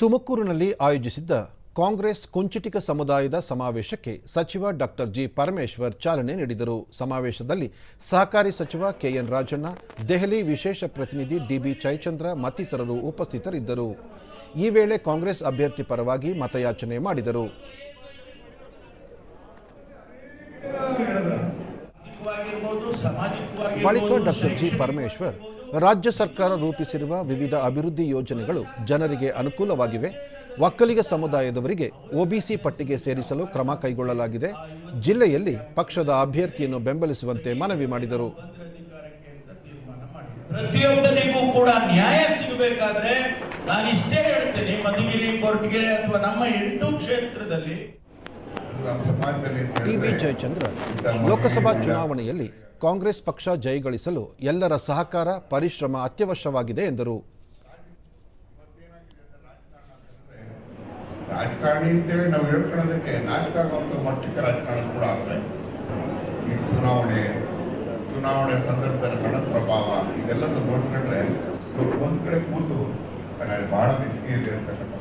ತುಮಕೂರಿನಲ್ಲಿ ಆಯೋಜಿಸಿದ್ದ ಕಾಂಗ್ರೆಸ್ ಕುಂಚಿಟಿಕ ಸಮುದಾಯದ ಸಮಾವೇಶಕ್ಕೆ ಸಚಿವ ಡಾಕ್ಟರ್ ಜಿ ಪರಮೇಶ್ವರ್ ಚಾಲನೆ ನೀಡಿದರು. ಸಮಾವೇಶದಲ್ಲಿ ಸಹಕಾರಿ ಸಚಿವ ಕೆಎನ್ ರಾಜಣ್ಣ ದೆಹಲಿ ವಿಶೇಷ ಪ್ರತಿನಿಧಿ ಡಿಬಿ ಜಯಚಂದ್ರ ಮತ್ತಿತರರು ಉಪಸ್ಥಿತರಿದ್ದರು. ಈ ವೇಳೆ ಕಾಂಗ್ರೆಸ್ ಅಭ್ಯರ್ಥಿ ಪರವಾಗಿ ಮತಯಾಚನೆ ಮಾಡಿದರು. ಬಳಿಕ ಡಾಕ್ಟರ್ ಜಿ ಪರಮೇಶ್ವರ್ ರಾಜ್ಯ ಸರ್ಕಾರ ರೂಪಿಸಿರುವ ವಿವಿಧ ಅಭಿವೃದ್ಧಿ ಯೋಜನೆಗಳು ಜನರಿಗೆ ಅನುಕೂಲವಾಗಿವೆ. ಒಕ್ಕಲಿಗ ಸಮುದಾಯದವರಿಗೆ ಒಬಿಸಿ ಪಟ್ಟಿಗೆ ಸೇರಿಸಲು ಕ್ರಮ ಕೈಗೊಳ್ಳಲಾಗಿದೆ. ಜಿಲ್ಲೆಯಲ್ಲಿ ಪಕ್ಷದ ಅಭ್ಯರ್ಥಿಯನ್ನು ಬೆಂಬಲಿಸುವಂತೆ ಮನವಿ ಮಾಡಿದರು. ಪ್ರತಿಯೊಬ್ಬನಿಗೂ ಕೂಡ ನ್ಯಾಯ ಸಿಗಬೇಕಾದ್ರೆ ನಾನು ಇಷ್ಟೇ ಹೇಳ್ತೇನೆ ಮಧುಗಿರಿ ಕೊರಟಗೆರೆ ಅಥವಾ ನಮ್ಮ ಎಂಟು ಕ್ಷೇತ್ರದಲ್ಲಿ. ಟಿಬಿ ಜಯಚಂದ್ರ ಲೋಕಸಭಾ ಚುನಾವಣೆಯಲ್ಲಿ ಕಾಂಗ್ರೆಸ್ ಪಕ್ಷ ಜಯಗಳಿಸಲು ಎಲ್ಲರ ಸಹಕಾರ, ಪರಿಶ್ರಮ ಅತ್ಯವಶ್ಯವಾಗಿದೆ ಎಂದರು. ರಾಜಕಾರಣಿ ಅಂತೇಳಿ ನಾವು ಹೇಳ್ಕೊಳ್ಳೋದಕ್ಕೆ ನಾಟಕ ಆಗುವಂಥ ಮಟ್ಟಕ್ಕೆ ರಾಜಕಾರಣ ಕೂಡ ಆಗ್ತಾ ಈ ಚುನಾವಣೆ ಚುನಾವಣೆ ಸಂದರ್ಭದಲ್ಲಿ ಹಣದ ಪ್ರಭಾವ ಇದೆಲ್ಲದನ್ನು ನೋಡ್ಕೊಂಡ್ರೆ ಒಂದ್ ಕಡೆ ಕೂತು ಬಹಳ ಮೆಚ್ಚುಗೆ ಇದೆ ಅಂತಕ್ಕಂಥ